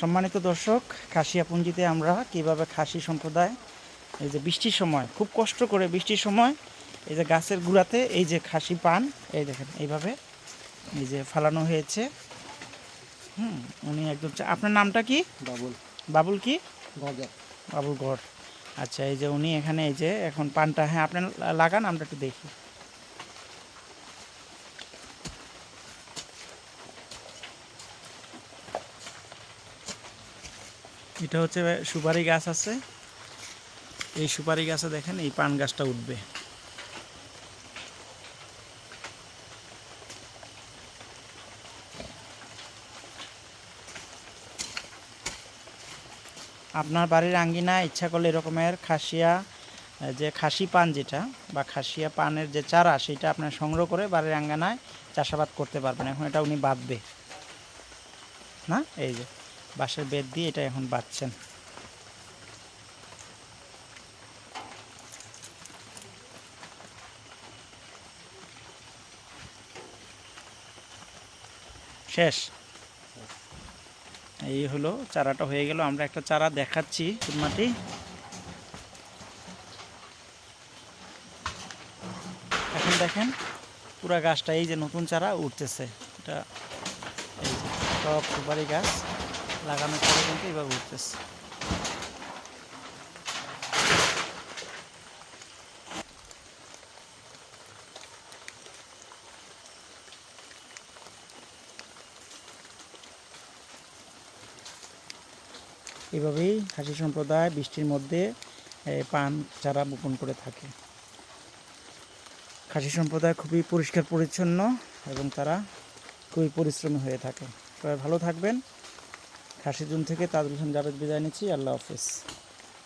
সম্মানিত দর্শক খাসিয়াপুঞ্জিতে আমরা কীভাবে খাসি সম্প্রদায় এই যে বৃষ্টির সময় খুব কষ্ট করে বৃষ্টির সময় এই যে গাছের গুড়াতে এই যে খাসি পান এই দেখেন এইভাবে এই যে ফালানো হয়েছে। হুম উনি একদম আপনার নামটা কি? বাবুল। বাবুল কি? বাবুল গড়। আচ্ছা এই যে উনি এখানে এই যে এখন পানটা হ্যাঁ আপনার লাগান আমরা একটু দেখি। এটা হচ্ছে সুপারি গাছ আছে। এই সুপারি গাছে দেখেন এই পান গাছটা উঠবে। আপনার বাড়ির আঙ্গিনা ইচ্ছা করলে এরকমের খাসিয়া যে খাসি পান যেটা, বা খাসিয়া পানের যে চারা, সেটা আপনার সংগ্রহ করে বাড়ির আঙ্গিনায় চাষাবাদ করতে পারবেন। এখন এটা উনি বাঁধবে না? এই যে। বাঁশের বেদ দিয়ে এটা এখন বাঁধছেন। শেষ। এই হলো চারাটা হয়ে গেল। আমরা একটা চারা দেখাচ্ছি মাটি। এখন দেখেন পুরা গাছটা, এই যে নতুন চারা উঠতেছে। এটা সব সুপারি গাছ। লাগানোর পরে কিন্তু এবার উঠতেছে। এভাবেই খাসি সম্প্রদায় বৃষ্টির মধ্যে পান চারা বপন করে থাকে। খাসি সম্প্রদায় খুবই পরিষ্কার পরিচ্ছন্ন এবং তারা খুবই পরিশ্রমী হয়ে থাকে। সবাই ভালো থাকবেন। খাসি জুন থেকে তাজুল হোসেন জাভেদ বিদায় নিচ্ছি আল্লাহ হাফিজ।